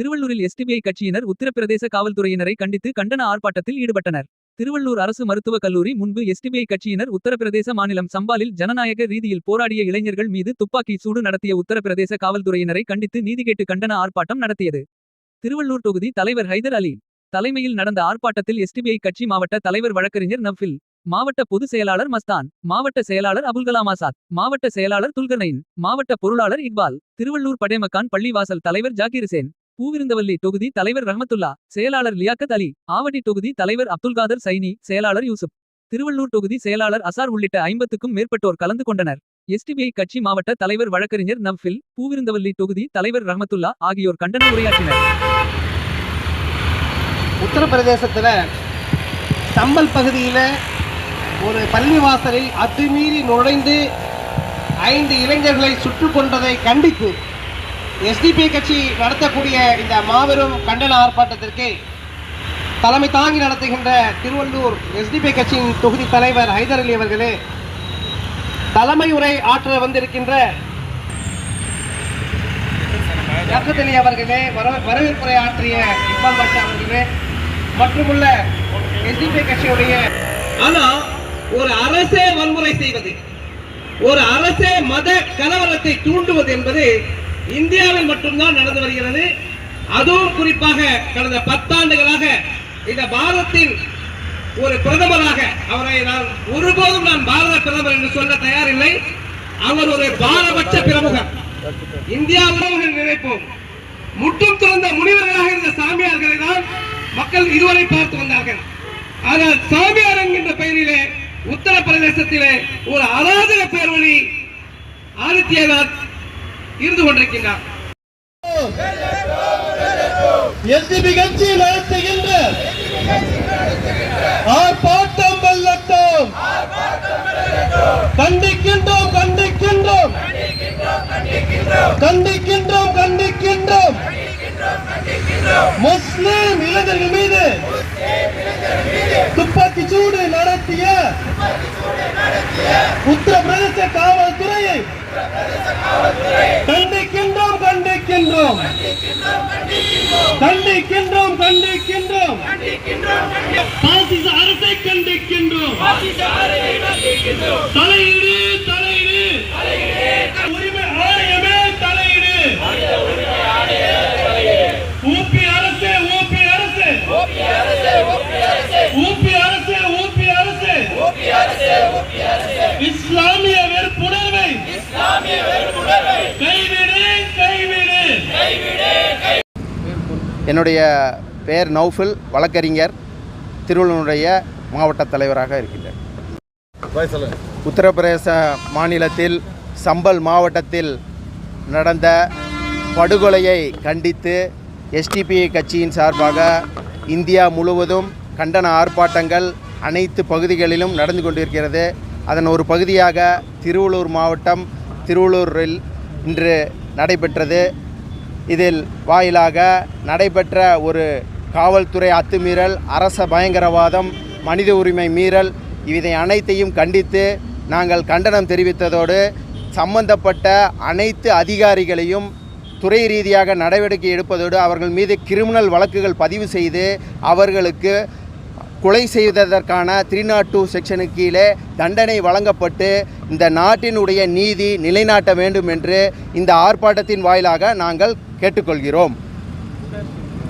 திருவள்ளூரில் எஸ்டிபிஐ கட்சியினர் உத்தரப்பிரதேச காவல்துறையினரை கண்டித்து கண்டன ஆர்ப்பாட்டத்தில் ஈடுபட்டனர். திருவள்ளூர் அரசு மருத்துவக் கல்லூரி முன்பு எஸ்டிபிஐ கட்சியினர் உத்தரப்பிரதேச மாநிலம் சம்பாலில் ஜனநாயக ரீதியில் போராடிய இளைஞர்கள் மீது துப்பாக்கி சூடு நடத்திய உத்தரப்பிரதேச காவல்துறையினரை கண்டித்து நீதி கேட்டு கண்டன ஆர்ப்பாட்டம் நடத்தியது. திருவள்ளூர் தொகுதி தலைவர் ஹைதர் அலி தலைமையில் நடந்த ஆர்ப்பாட்டத்தில் எஸ்டிபிஐ கட்சி மாவட்ட தலைவர் வழக்கறிஞர் நஃபில் மாவட்ட பொதுச் செயலாளர் மஸ்தான் மாவட்ட செயலாளர் அபுல்கலாம் ஆசாத் மாவட்ட செயலாளர் துல்கனைன் மாவட்ட பொருளாளர் இக்பால் திருவள்ளூர் படேமக்கான் பள்ளிவாசல் தலைவர் ஜாகிர் ஹுசேன் பூவிருந்தவல்லி தொகுதி தலைவர் ரஹமத்துல்லா செயலாளர் லியாக்கத் அலி ஆவடி தொகுதி தலைவர் அப்துல்காதர் சைனி செயலாளர் யூசுப். திருவள்ளூர் தொகுதி செயலாளர் அசார் உள்ளிட்ட ஐம்பத்துக்கும் மேற்பட்டோர் கலந்து கொண்டனர். எஸ்டிபிஐ கட்சி மாவட்ட தலைவர் வழக்கறிஞர் நவ்ஃபில் பூவிருந்தவல்லி தொகுதி தலைவர் ரஹமத்துல்லா ஆகியோர் கண்டன உரையாற்றினர். உத்தரப்பிரதேசத்தில் சம்பல் பகுதியில் ஒரு பள்ளிவாசலில் அத்துமீறி நுழைந்து ஐந்து இளைஞர்களை சுட்டுக் கொண்டதை கண்டித்து எஸ்டிபி கட்சி நடத்தக்கூடிய இந்த மாபெரும் கண்டன ஆர்ப்பாட்டத்திற்கு தலைமை தாங்கி நடத்துகின்ற திருவள்ளூர் எஸ்டிபி கட்சியின் தொகுதி தலைவர் ஹைதர் அலி அவர்களே தலைமை உரை ஆற்ற வந்திருக்கின்ற ஜக்கத் அலி அவர்களே வரவேற்புரை ஆற்றிய இக்பால் பாஷா அவர்களே மற்றுமுள்ள எஸ்டிபி கட்சியுடைய ஆனால் ஒரு அரசே வன்முறை செய்வது ஒரு அரசே மத கலவரத்தை தூண்டுவது என்பது இந்தியாவில் மட்டும்தான் நடந்து வருகிறது. அதுவும் குறிப்பாக கடந்த பத்தாண்டுகளாக இந்த பாரதத்தின் ஒரு பிரதமராக அவரை நான் ஒருபோதும் நான் பாரத பிரதமர் என்று சொல்ல தயாரில்லை. அவர் ஒரு பாரபட்ச பிரமுகர். இந்தியா உறவுகள் நினைப்போம். முட்டும் திறந்த முனிவர்களாக இருந்த சாமியார்களை தான் மக்கள் இதுவரை பார்த்து வந்தார்கள். ஆனால் சாமியார் என்கின்ற பெயரிலே உத்தரப்பிரதேசத்திலே ஒரு அராஜக பேர்வழி ஆதித்யநாத் இருந்து கொண்டிருக்கின்றார். எஸ்டிபி கட்சி நடத்துகின்ற ஆர்ப்பாட்டம் வெல்லட்டும். கண்டிக்கின்றோம் கண்டிக்கின்றோம். கண்டிக்கின்றோம் கண்டிக்கின்றோம். முஸ்லிம் இளைஞர்கள் மீது துப்பாக்கி சூடு நடத்திய உத்தரப்பிரதேச கண்டிக்கின்றோம் கண்டிக்கின்றோம். கண்டிக்கின்றோம் கண்டிக்கின்றோம். பாசிச அரசை கண்டிக்கின்றோம். தலையீடு தலையீடு. உரிமை ஆணையமே தலையீடு. ஊபி அரசு ஊபி அரசு. ஊபி என்னுடைய பெயர் நௌஃபில் வழக்கறிஞர் திருவள்ளூருடைய மாவட்ட தலைவராக இருக்கின்றேன். உத்தரப்பிரதேச மாநிலத்தில் சம்பல் மாவட்டத்தில் நடந்த படுகொலையை கண்டித்து எஸ்டிபிஐ கட்சியின் சார்பாக இந்தியா முழுவதும் கண்டன ஆர்ப்பாட்டங்கள் அனைத்து பகுதிகளிலும் நடந்து கொண்டிருக்கிறது. அதன் ஒரு பகுதியாக திருவள்ளூர் மாவட்டம் திருவள்ளூரில் இன்று நடைபெற்றது. இதில் வாயிலாக நடைபெற்ற ஒரு காவல்துறை அத்துமீறல் அரச பயங்கரவாதம் மனித உரிமை மீறல் இதை அனைத்தையும் கண்டித்து நாங்கள் கண்டனம் தெரிவித்ததோடு சம்பந்தப்பட்ட அனைத்து அதிகாரிகளையும் துறை ரீதியாக நடவடிக்கை எடுப்பதோடு அவர்கள் மீது கிரிமினல் வழக்குகள் பதிவு செய்து அவர்களுக்கு கொலை செய்ததற்கான த்ரீ நாட் டூ செக்ஷனுக்கு கீழே தண்டனை வழங்கப்பட்டு இந்த நாட்டினுடைய நீதி நிலைநாட்ட வேண்டும் என்று இந்த ஆர்ப்பாட்டத்தின் வாயிலாக நாங்கள் கேட்டுக்கொள்கிறோம்.